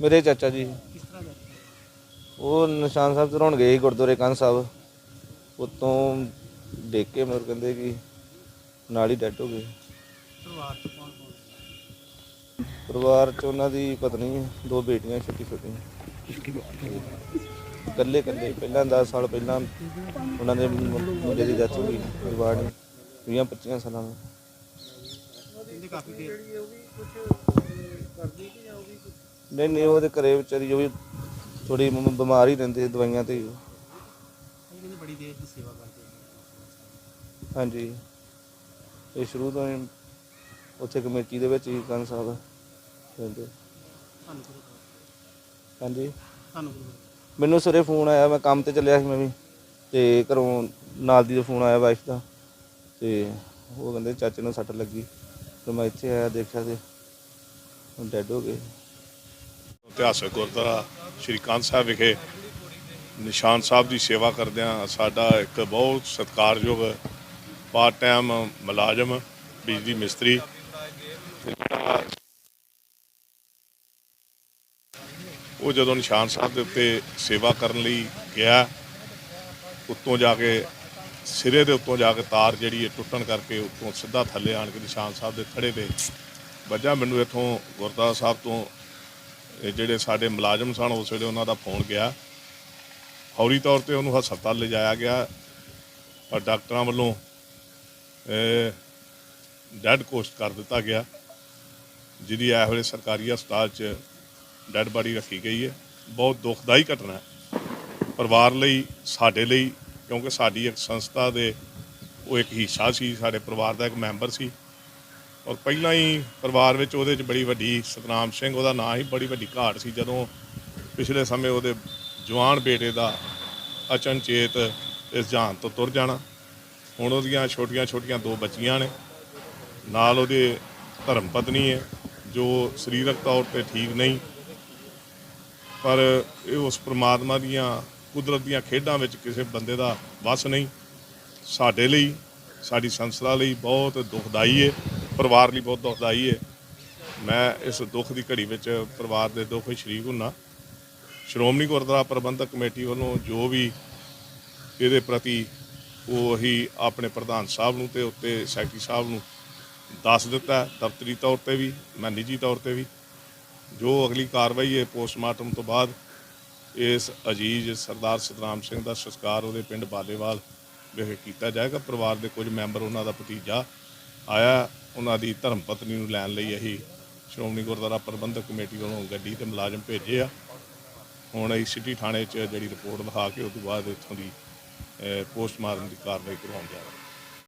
ਮੇਰੇ ਚਾਚਾ ਜੀ। ਕਿਸ ਤਰ੍ਹਾਂ ਦਾ ਉਹ ਨਿਸ਼ਾਨ ਸਾਹਿਬ ਚੜਾਉਣ ਗਏ ਸੀ ਗੁਰਦੁਆਰੇ ਕੰਨ ਸਾਹਿਬ। ਉਤੋਂ ਦੇਖ ਕੇ ਮੈਨੂੰ ਕਹਿੰਦੇ ਕਿ ਨਾਲ ਹੀ ਡੈਡ ਹੋ ਗਏ। ਪਰਿਵਾਰ ਚ ਕੌਣ ਕੌਣ ਪਰਿਵਾਰ ਚ ਉਹਨਾਂ ਦੀ ਪਤਨੀ ਹੈ, ਦੋ ਬੇਟੀਆਂ ਛੋਟੀ ਛੋਟੀਆਂ ਇਕੱਲੇ ਇਕੱਲੇ, ਪਹਿਲਾਂ 10 ਸਾਲ ਪਹਿਲਾਂ ਉਹਨਾਂ ਦੇ ਮੁ- ਮੁੰਡੇ ਦੀ ਡੈਥ ਹੋ ਗਈ, ਪਰਿਵਾਰ ਨੇ 20 25 ਸਾਲਾਂ ਦਾ ਕਹਿੰਦੇ ਕਾਫੀ ਦੇਰ ਨਹੀਂ ਨਹੀਂ ਉਹਦੇ ਘਰੇ ਵਿਚਾਰੀ ਉਹ ਵੀ ਥੋੜੀ ਬਿਮਾਰ ਰਹਿੰਦੇ ਸੀ ਦਵਾਈਆਂ ਤੇ ਹੀ। ਕਹਿੰਦੇ ਬੜੀ ਦੇਰ ਦੀ ਸੇਵਾ ਕਰਦੇ। ਹਾਂਜੀ ਇਹ ਸ਼ੁਰੂ ਤੋਂ ਹੀ ਉੱਥੇ ਕਮੇਟੀ ਦੇ ਵਿੱਚ ਹੀ ਕੰਨ ਸਾਹਿਬ ਰਹਿੰਦੇ ਤੁਹਾਨੂੰ? ਹਾਂਜੀ ਤੁਹਾਨੂੰ? ਮੈਨੂੰ ਸਵੇਰੇ ਫੋਨ ਆਇਆ ਮੈਂ ਕੰਮ ਤੇ ਚੱਲਿਆ ਸੀ ਮੈਂ ਵੀ ਤੇ ਘਰੋਂ ਨਾਲ ਦੀ ਦਾ ਫੋਨ ਆਇਆ ਵਾਈਫ ਦਾ ਤੇ ਉਹ ਕਹਿੰਦੇ ਚਾਚੇ ਨੂੰ ਸੱਟ ਲੱਗੀ ਤੇ ਮੈਂ ਇੱਥੇ ਆਇਆ ਦੇਖਿਆ ਤੇ ਡੈਡ ਹੋ ਗਏ ਇਤਿਹਾਸਕ ਗੁਰਦੁਆਰਾ ਸ਼੍ਰੀ ਕਾਂਤ ਸਾਹਿਬ ਵਿਖੇ ਨਿਸ਼ਾਨ ਸਾਹਿਬ ਦੀ ਸੇਵਾ ਕਰਦਿਆਂ ਸਾਡਾ ਇੱਕ ਬਹੁਤ ਸਤਿਕਾਰਯੋਗ ਪਾਰਟ ਟਾਈਮ ਮੁਲਾਜ਼ਮ, ਬਿਜਲੀ ਮਿਸਤਰੀ, ਉਹ ਜਦੋਂ ਨਿਸ਼ਾਨ ਸਾਹਿਬ ਦੇ ਉੱਤੇ ਸੇਵਾ ਕਰਨ ਲਈ ਗਿਆ, ਉੱਤੋਂ ਜਾ ਕੇ ਸਿਰੇ ਦੇ ਉੱਤੋਂ ਜਾ ਕੇ ਤਾਰ ਜਿਹੜੀ ਹੈ ਟੁੱਟਣ ਕਰਕੇ ਉੱਤੋਂ ਸਿੱਧਾ ਥੱਲੇ ਆਣ ਕੇ ਨਿਸ਼ਾਨ ਸਾਹਿਬ ਦੇ ਥੜੇ ਤੇ ਵੱਜਾ। ਮੈਨੂੰ ਇੱਥੋਂ ਗੁਰਦੁਆਰਾ ਸਾਹਿਬ ਤੋਂ ਇਹ ਜਿਹੜੇ ਸਾਡੇ ਮੁਲਾਜ਼ਮ ਸਨ, ਉਸ ਵੇਲੇ ਉਹਨਾਂ ਦਾ ਫੋਨ ਗਿਆ। ਫੌਰੀ ਤੌਰ ਤੇ ਉਹਨੂੰ ਹਸਪਤਾਲ ਲਿਜਾਇਆ ਗਿਆ। ਪਰ ਡਾਕਟਰਾਂ ਵੱਲੋਂ ਡੈਡ ਕੋਸਟ ਕਰ ਦਿੱਤਾ ਗਿਆ, ਜਿਹਦੀ ਇਸ ਵੇਲੇ ਸਰਕਾਰੀ ਹਸਪਤਾਲ 'ਚ ਡੈਡ ਬਾਡੀ ਰੱਖੀ ਗਈ ਹੈ। ਬਹੁਤ ਦੁਖਦਾਈ ਘਟਨਾ ਹੈ। ਪਰਿਵਾਰ ਲਈ, ਸਾਡੇ ਲਈ, ਕਿਉਂਕਿ ਸਾਡੀ ਇੱਕ ਸੰਸਥਾ ਦੇ, ਉਹ ਇੱਕ ਹਿੱਸਾ ਸੀ, ਸਾਡੇ ਪਰਿਵਾਰ ਦਾ ਇੱਕ ਮੈਂਬਰ ਸੀ। ਔਰ ਪਹਿਲਾਂ ਹੀ ਪਰਿਵਾਰ ਵਿੱਚ ਉਹਦੇ 'ਚ ਬੜੀ ਵੱਡੀ ਸਤਨਾਮ ਸਿੰਘ, ਉਹਦਾ ਨਾਂ ਹੀ ਬੜੀ ਵੱਡੀ ਘਾਟ ਸੀ ਜਦੋਂ ਪਿਛਲੇ ਸਮੇਂ ਉਹਦੇ ਜਵਾਨ ਬੇਟੇ ਦਾ ਅਚਨਚੇਤ ਇਸ ਜਾਨ ਤੋਂ ਤੁਰ ਜਾਣਾ। ਹੁਣ ਉਹਦੀਆਂ ਛੋਟੀਆਂ ਛੋਟੀਆਂ ਦੋ ਬੱਚੀਆਂ ਨੇ। ਨਾਲ ਉਹਦੇ ਧਰਮ ਪਤਨੀ ਹੈ, ਜੋ ਸਰੀਰਕ ਤੌਰ ਤੇ ਠੀਕ ਨਹੀਂ। ਪਰ ਇਹ ਉਸ ਪ੍ਰਮਾਤਮਾ ਦੀਆਂ ਕੁਦਰਤ ਦੀਆਂ ਖੇਡਾਂ ਵਿੱਚ ਕਿਸੇ ਬੰਦੇ ਦਾ ਵੱਸ ਨਹੀਂ। ਸਾਡੇ ਲਈ, ਸਾਡੀ ਸੰਸਥਾ ਲਈ ਬਹੁਤ ਦੁਖਦਾਈ ਹੈ। ਪਰਿਵਾਰ ਲਈ ਬਹੁਤ ਦੁਖਦਾਈ ਹੈ। ਮੈਂ ਇਸ ਦੁੱਖ ਦੀ ਘੜੀ ਵਿੱਚ ਪਰਿਵਾਰ ਦੇ ਦੁੱਖ ਵਿੱਚ ਸ਼ਰੀਕ ਹੁੰਨਾ। ਸ਼੍ਰੋਮਣੀ ਗੁਰਦੁਆਰਾ ਪ੍ਰਬੰਧਕ ਕਮੇਟੀ ਵੱਲੋਂ ਜੋ ਵੀ ਇਹਦੇ ਪ੍ਰਤੀ ਉਹ ਹੀ ਆਪਣੇ ਪ੍ਰਧਾਨ ਸਾਹਿਬ ਨੂੰ ਤੇ ਉੱਤੇ ਸੈਕਟਰੀ ਸਾਹਿਬ ਨੂੰ ਦੱਸ ਦਿੱਤਾ ਦਫ਼ਤਰੀ ਤੌਰ ਤੇ ਵੀ, ਮੈਂ ਨਿੱਜੀ ਤੌਰ ਤੇ ਵੀ। ਜੋ ਅਗਲੀ ਕਾਰਵਾਈ ਹੈ ਪੋਸਟਮਾਰਟਮ ਤੋਂ ਬਾਅਦ ਇਸ ਅਜੀਜ਼ ਸਰਦਾਰ ਸਤਨਾਮ ਸਿੰਘ ਦਾ ਸੰਸਕਾਰ ਉਹਦੇ ਪਿੰਡ ਬਾਲੇਵਾਲ ਵਿਖੇ ਕੀਤਾ ਜਾਏਗਾ। ਪਰਿਵਾਰ ਦੇ ਕੁਝ ਮੈਂਬਰ ਉਹਨਾਂ ਦਾ ਭਤੀਜਾ ਆਇਆ ਉਹਨਾਂ ਦੀ ਧਰਮ ਪਤਨੀ ਨੂੰ ਲੈਣ ਲਈ ਅਸੀਂ ਸ਼੍ਰੋਮਣੀ ਗੁਰਦੁਆਰਾ ਪ੍ਰਬੰਧਕ ਕਮੇਟੀ ਵੱਲੋਂ ਗੱਡੀ ਤੇ ਮੁਲਾਜ਼ਮ ਭੇਜੇ ਆ। ਹੁਣ ਅਸੀਂ ਸਿਟੀ ਥਾਣੇ 'ਚ ਜਿਹੜੀ ਰਿਪੋਰਟ ਲਿਖਾ ਕੇ ਉਸ ਤੋਂ ਬਾਅਦ ਇੱਥੋਂ ਦੀ ਪੋਸਟਮਾਰਟਮ ਦੀ ਕਾਰਵਾਈ ਕਰਵਾਉਣ ਜਾ ਰਹੇ ਹਾਂ।